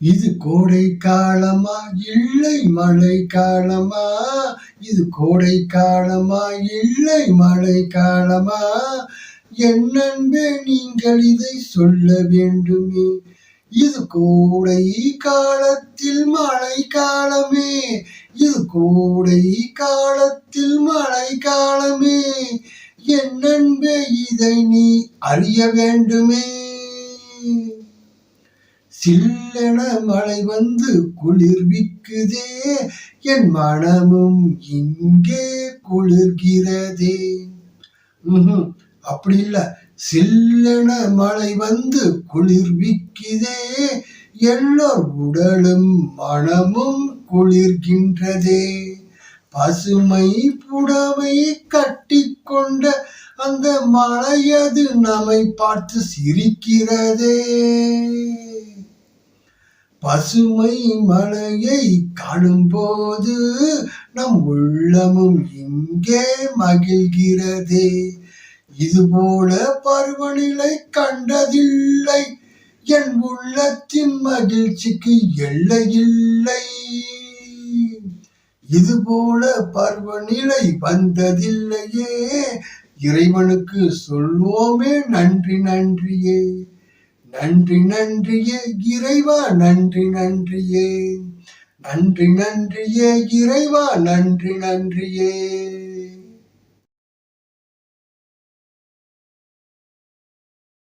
இது கோடை காலமா இல்லை மழை காலமா இது கோடை காலமா இல்லை மழை காலமா என் நண்பே நீங்கள் இதை சொல்ல வேண்டுமே. இது கோடை காலத்தில் மழை காலமே இது கோடை காலத்தில் மழை காலமே என் நண்பே இதை நீ அறிய வேண்டுமே. சில்லென மழை வந்து குளிர்விக்குதே என் மனமும் இங்கே குளிர்கிறதே. ம்ஹும். அப்படி இல்ல. சில்லென மழை வந்து குளிர்விக்குதே எல்லோர் உடலும் மனமும் குளிர்கின்றதே. பசுமை புடவை கட்டிக்கொண்ட அந்த மலையது நம்மை பார்த்து சிரிக்கிறதே. பசுமை மலையை காணும்போது நம் உள்ளமும் இங்கே மகிழ்கிறதே. இதுபோல பருவநிலை கண்டதில்லை. என் உள்ளத்தின் மகிழ்ச்சிக்கு எல்லையில்லை. இதுபோல பருவநிலை வந்ததில்லையே. இறைவனுக்கு சொல்வோமே நன்றி நன்றியே. நன்றி நன்றியே இறைவா நன்றி நன்றியே. நன்றி நன்றியே இறைவா நன்றி நன்றியே.